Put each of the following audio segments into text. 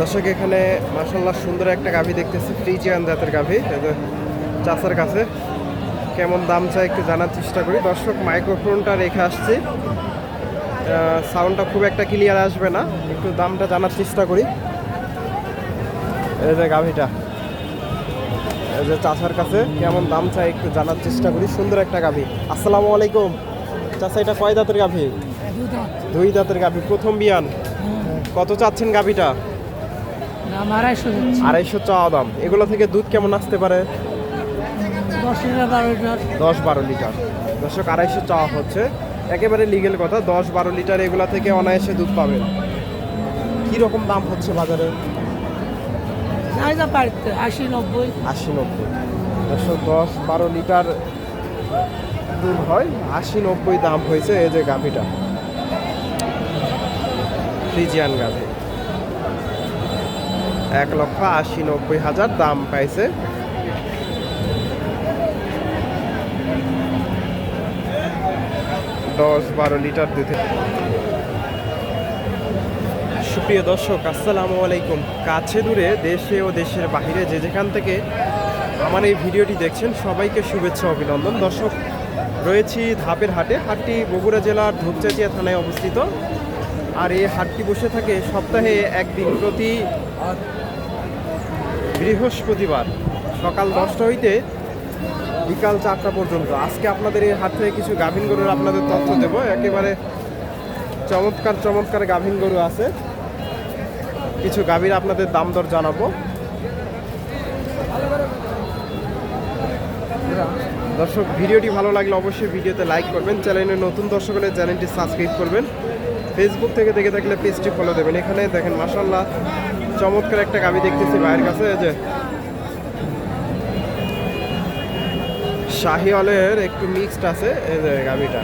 দর্শক এখানে মাসাল্লাহ সুন্দর একটা গাভী দেখতেছি ফ্রিজিয়ান জাতের গাভী। চাষার কাছে কেমন দাম চাই একটু জানার চেষ্টা করি। দর্শক মাইক্রোফোনটা রেখে আসছি। সাউন্ডটা খুব একটা ক্লিয়ার আসবে না একটু দামটা জানার চেষ্টা করি। এই যে গাভীটা। এই যে চাষার কাছে কেমন দাম চাই একটু জানার চেষ্টা করি। সুন্দর একটা গাভী। আসসালামু আলাইকুম। চাষা এটা কয় দাঁতের গাভী? দুই দাঁতের গাভী প্রথম বিয়ান। কত চাচ্ছেন গাভীটা? দাম আড়াইশো আড়াইশো চাওয়া দাম। এগুলো থেকে দুধ কেমন আসতে পারে? দশ লিটার। বারো লিটার। দর্শক আড়াইশো চাওয়া হচ্ছে। একেবারে লিগেল কথা দশ বারো লিটার এগুলা থেকে অনায়াসে দুধ পাবেন। কি রকম দাম হচ্ছে বাজারে? আশি নব্বই। আশি নব্বই। দর্শক দশ বারো লিটার দুধ হয় আশি নব্বই দাম হয়েছে এই যে গাভিটা। ফ্রিজিয়ান গাভি। এক লক্ষ আশি নব্বই হাজার দাম পাইছে। দশ বারো লিটার দুধে সুপ্রিয় দর্শক, আসসালামু আলাইকুম। কাছে দূরে দেশে ও দেশের বাইরে যে যেখান থেকে আমার এই ভিডিওটি দেখছেন, সবাইকে শুভেচ্ছা, অভিনন্দন। দর্শক, রয়েছি ধাপের হাটে, হাটটি বগুড়া জেলার ধূপচাচিয়া থানায় অবস্থিত। আর এই হাটটি বসে থাকে সপ্তাহে একদিন প্রতি বৃহস্পতিবার সকাল দশটা হইতে বিকাল চারটা পর্যন্ত। আজকে আপনাদের এই হাট থেকে কিছু গাভিন গরুর আপনাদের তথ্য দেবো। একেবারে চমৎকার চমৎকার গাভিন গরু আছে। কিছু গাভীর আপনাদের দাম দর জানাব। দর্শক, ভিডিওটি ভালো লাগলে অবশ্যই ভিডিওতে লাইক করবেন। চ্যানেলে নতুন দর্শক হলে চ্যানেলটি সাবস্ক্রাইব করবেন। ফেসবুক থেকে দেখে থাকলে পেজটি ফলো দেবেন। এখানে দেখেন মাসাল্লাহ চমৎকার একটা গাভী দেখতেছি ভাইয়ের কাছে যে। শাহিওয়ালের একটু মিক্সড আছে, এই যে গাভীটা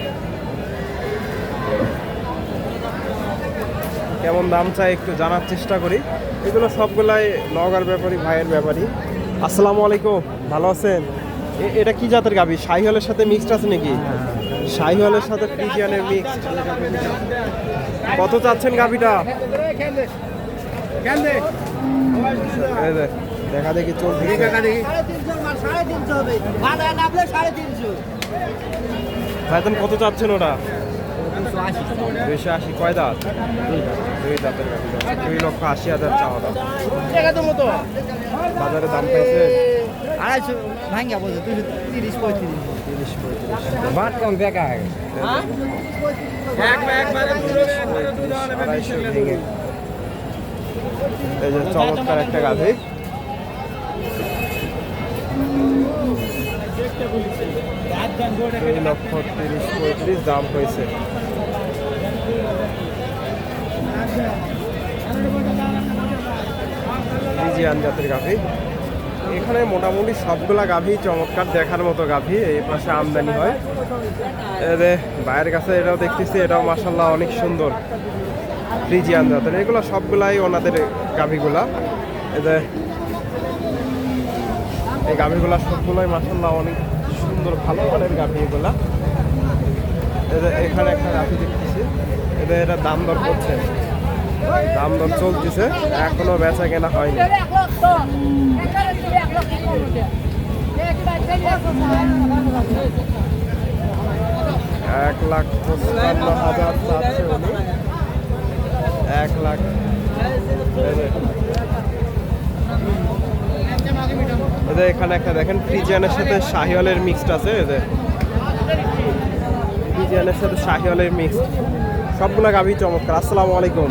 কেমন দাম চাই একটু জানার চেষ্টা করি। এগুলো সবগুলাই নগার ব্যাপারী ভাইয়ের ব্যাপারী আসসালামু আলাইকুম, ভালো আছেন? এটা কি জাতের গাবি? শাহিওয়ালের সাথে মিক্সড আছে নাকি? শাহিওয়ালের সাথে ফ্রিজিয়ানের মিক্সড কত চাচ্ছেন যে, দেখা দেখি চলছে। ভাইজান কত চাচ্ছেন ওটা? দুইশো আশি। কয় দাঁত? দুই দাঁতের দুই লক্ষ আশি হাজার চাওয়া দাম। বাজারে দাম পাইছে আড়াইশো ভাঙ্গা বলছে দুশো তিরিশ, পঁয়ত্রিশ। চমৎকার একটা গাভী দুই লক্ষ তিরিশ পঁয়ত্রিশ দাম হয়েছে। জাতের গাভী এখানে মোটামুটি সবগুলা গাভী চমৎকার দেখার মতো গাভী, এই পাশে আমদানি হয়। এদের বাইরের কাছে এটাও দেখতেছি, এটাও মাসাল্লাহ অনেক সুন্দর ফ্রিজিয়ান জাতের। এগুলো সবগুলাই ওনাদের গাভীগুলা। এদের এই গাভীগুলা সবগুলোই মাসাল্লাহ অনেক সুন্দর ভালো মানের গাভী এগুলা এদের এখানে একটা গাভী দেখতেছি, এদের এটা দাম দর করছে। দাম দর চলতেছে, এখনও বেচা কেনা হয়নি। এক লাখ পঁচপান্ন হাজার চারশো এক লাখ এদের এখানে একটা দেখেন, ফ্রিজিয়ানের সাথে শাহিওয়ালের মিক্সড আছে এদের ফ্রিজিয়ানের সাথে শাহিওয়ালের মিক্সড সবগুলো গাভী চমৎকার। আসসালামু আলাইকুম।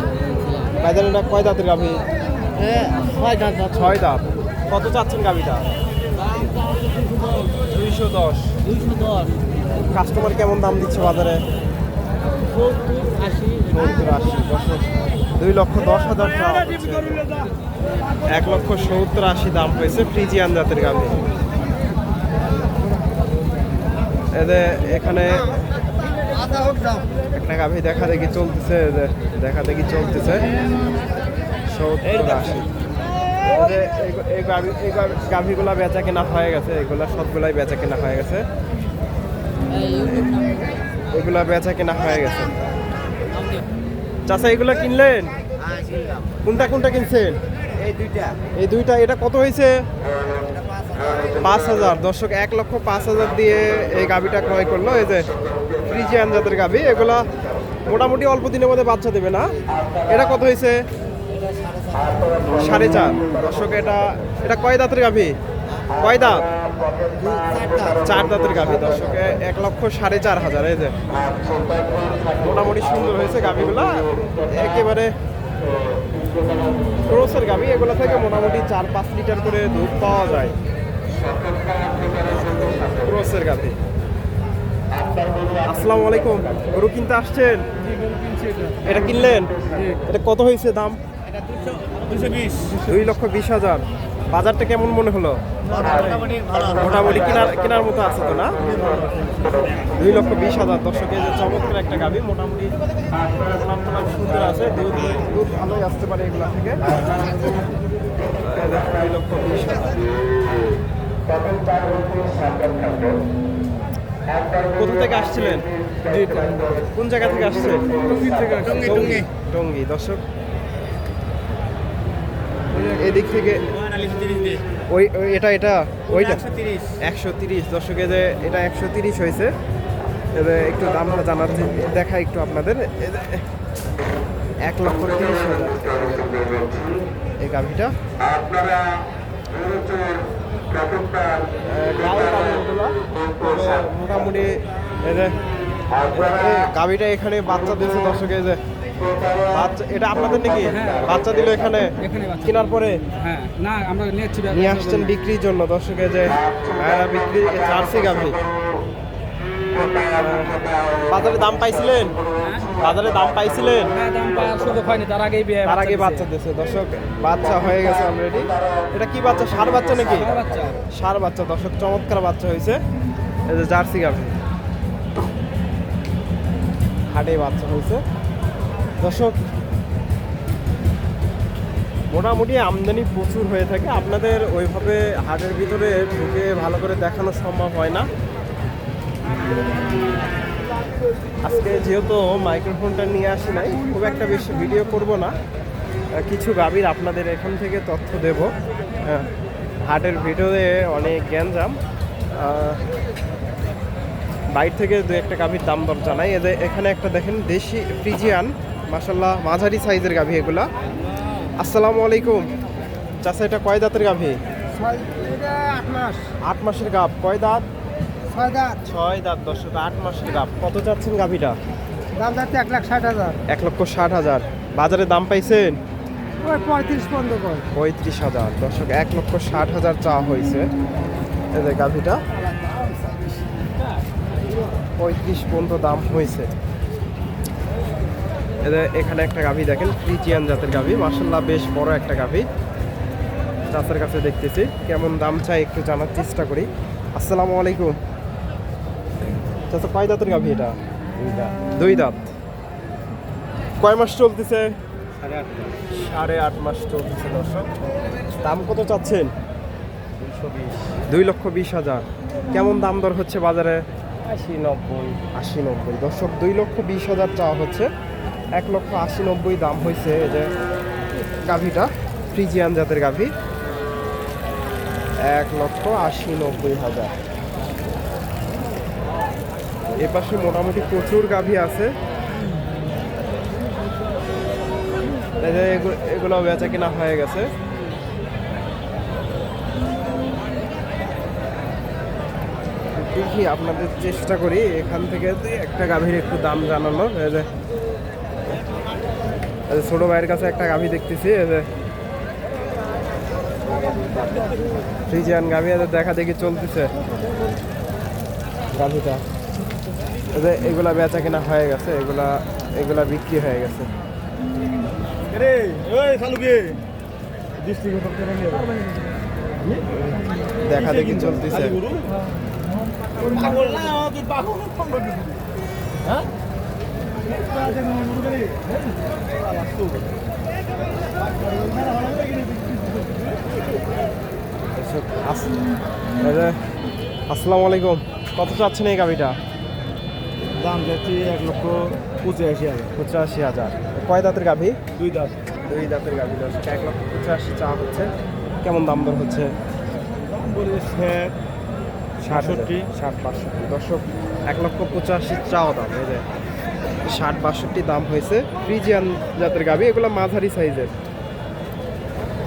ভাইজান এটা কয় দাঁতের গাভী? ছয় দাঁত কত চাচ্ছেন গাভীটা? দুইশো দশ। দুইশো দশ। কাস্টমার কেমন দাম দিচ্ছে বাজারে? সত্তর আশি। দুই লক্ষ দশ হাজার টাকা এক লক্ষ সত্তর আশি দাম হয়েছে ফ্রিজিয়ান জাতের গাভী। এদের এখানে একটা গাভী দেখা দেখি চলতেছে দেখা দেখি চলতেছে। সত্তর আশি। এই- বেচা কেনা হয়ে গেছে, এগুলা সবগুলাই বেচা কেনা হয়ে গেছে। এগুলা বেচা কেনা হয়ে গেছে। চাচা, এগুলা কিনলেন? কোনটা কোনটা কিনছেন? এই দুইটা। এটা কত হয়েছে? পাঁচ হাজার। পাঁচ দর্শক, এক লক্ষ পাঁচ হাজার দিয়ে এই গাভিটা ক্রয় করল। এই যে ফ্রিজিয়ান জাতের গাভি, এগুলা মোটামুটি অল্প দিনের মধ্যে বাচ্চা দেবে না? এটা কত হয়েছে? সাড়ে চার। দর্শক, এটা এটা কয় দাঁতের গাভি? কয় দাঁত? চার দাঁতের গাভি। দর্শক, এক লক্ষ সাড়ে চার হাজার। এই যে মোটামুটি সুন্দর হয়েছে গাভিগুলা। একেবারে ক্রোসের গাভি এগুলো থেকে মোটামুটি চার পাঁচ লিটার করে দুধ পাওয়া যায়। ক্রোসের গাভি। আসসালামু আলাইকুম গরু কিনতে আসছেন? এটা কিনলেন? এটা কত হয়েছে দাম? দুই লক্ষ বিশ হাজার। বাজারটা কেমন মনে হলো? মোটামুটি কেনার কেনার মতো আছে তো না? দুই লক্ষ বিশ হাজার দর্শকের যে চমৎকার একটা গাবি মোটামুটি সুন্দর আছে। দুধ দুধ ভালোই আসতে পারে এগুলা থেকে। দুই লক্ষ বিশ হাজার। কোথা থেকে আসছিলেন? কোন জায়গা থেকে টঙ্গী, টঙ্গী। টঙ্গী। দর্শক এদিক থেকে ওই এটা এটা ওইটা? একশো তিরিশ। দর্শকে যে এটা একশো তিরিশ হয়েছে। এতে একটু দামটা জানার যে- দেখা একটু আপনাদের। এক লক্ষ তিরিশ এই গাভিটা। মোটামুটি গাভিটা এখানে বাচ্চা দিয়েছে দর্শকে যে বাচ্চা এটা আপনাদের নাকি? বাচ্চা দিল এখানে? কেনার পরে? হ্যাঁ না আমরা নিয়েছি নিয়ে আসছেন বিক্রির জন্য দর্শকে যে বিক্রি জার্সি গাভি। বাজারে দাম পাইছিলেন? বাজারে দাম পাইছিলেন? হ্যাঁ দাম পাওয়ার সুযোগ হয়নি তার আগেই বিয়ে তার আগে বাচ্চা দিয়েছে দর্শক বাচ্চা হয়ে গেছে অলরেডি এটা কি বাচ্চা সার বাচ্চা নাকি? সার বাচ্চা দর্শক চমৎকার বাচ্চা হয়েছে। এই যে জার্সি গাভি। হাটে বাচ্চা হয়েছে। দর্শক মোটামুটি আমদানি প্রচুর হয়ে থাকে। আপনাদের ওইভাবে হাটের ভিতরে ঢুকে ভালো করে দেখানো সম্ভব হয় না। আজকে যেহেতু মাইক্রোফোনটা নিয়ে আসি নাই খুব একটা বেশি ভিডিও করব না। কিছু গাভীর আপনাদের এখান থেকে তথ্য দেব। হাটের ভিডিওতে অনেক আহ, বাইর থেকে দু একটা গাভীর দাম দর জানাই। এদের এখানে একটা দেখেন দেশি ফ্রিজিয়ান। মাসাল্লাহ মাঝারি সাইজের গাভী এগুলা। আসসালামু আলাইকুম। চাষা এটা কয় দাঁতের গাভী? আট মাস আট মাসের গাভ। কয় দাঁত? ছয় দাঁত ছয় দাঁত দর্শক, আট মাসের গাভ। কত চাচ্ছেন গাভীটা? দাম যাচ্ছে এক লাখ ষাট হাজার এক লক্ষ ষাট হাজার। বাজারে দাম পাইছেন? পঁয়ত্রিশ পর্যন্ত পঁয়ত্রিশ হাজার। দর্শক, এক লক্ষ ষাট হাজার চা হয়েছে এদের গাভিটা। পঁয়ত্রিশ পর্যন্ত দাম হয়েছে এখানে একটা গাভি দেখেন ফ্রিজিয়ান জাতের গাভি। মার্শাল্লাহ বেশ বড় একটা গাভি। চাষের কাছে দেখতেছি কেমন দাম চাই একটু জানার চেষ্টা করি। আসসালামু আলাইকুম। চাচা কয় দাঁতের গাভি এটা? দুই দাঁত। কয় মাস চলতেছে? সাড়ে আট মাস। চলতেছে দর্শক। দাম কত চাচ্ছেন? দুই লক্ষ বিশ হাজার। কেমন দাম দর হচ্ছে বাজারে? আশি নব্বই। আশি নব্বই। দর্শক দুই লক্ষ বিশ হাজার চাওয়া হচ্ছে। এক লক্ষ আশি নব্বই দাম হয়েছে এই যে গাভিটা, ফ্রিজিয়ান জাতের গাভি। এক লক্ষ আশি নব্বই হাজার। এপাশে মোটামুটি প্রচুর গাভি আছে। এগুলো বেচা কেনা হয়ে গেছে। দেখি আপনাদের চেষ্টা করি এখান থেকে একটা গাভীর একটু দাম জানানোর। ছোট ভাইয়ের কাছে একটা গাভী দেখতেছি ফ্রিজিয়ান গাভী এদের দেখা দেখি চলতেছে। গাভীটা। যে এগুলা বেচা কেনা হয়ে গেছে এগুলা এগুলা বিক্রি হয়ে গেছে। দেখা দেখি চলতেছে। হ্যাঁ? আসসালামু আলাইকুম। কত চাচ্ছেন এই গাভিটা? দাম যাচ্ছে এক লক্ষ পঁচাশি হাজার। পঁচাশি হাজার। কয় দাঁতের গাভি? দুই দাঁত। দুই দাঁতের গাভী দশ এক লক্ষ পঁচাশি চা হচ্ছে। কেমন দাম দর হচ্ছে? বলেছে সাতষট্টি। ষাট বাষট্টি দর্শক এক লক্ষ পঁচাশি চাও দাম এই যে। ষাট বাষট্টি দাম হয়েছে। ফ্রিজিয়ান জাতের গাভী, এগুলো মাঝারি সাইজের।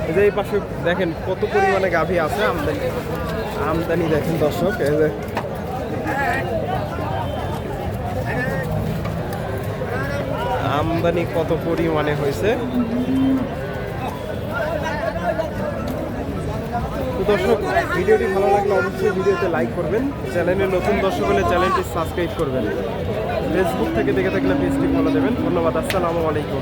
এই যে এই পাশে দেখেন কত পরিমাণে গাভী আছে, আমদানি। আমদানি দেখেন দর্শক, এই যে। আমদানি কত পরিমাণে হয়েছে। দর্শক, ভিডিওটি ভালো লাগলে অবশ্যই ভিডিওতে লাইক করবেন। চ্যানেলে নতুন দর্শক হলে চ্যানেলটি সাবস্ক্রাইব করবেন। ফেসবুক থেকে দেখে থাকলে পেজটি ফলো দেবেন। ধন্যবাদ আসসালামু আলাইকুম।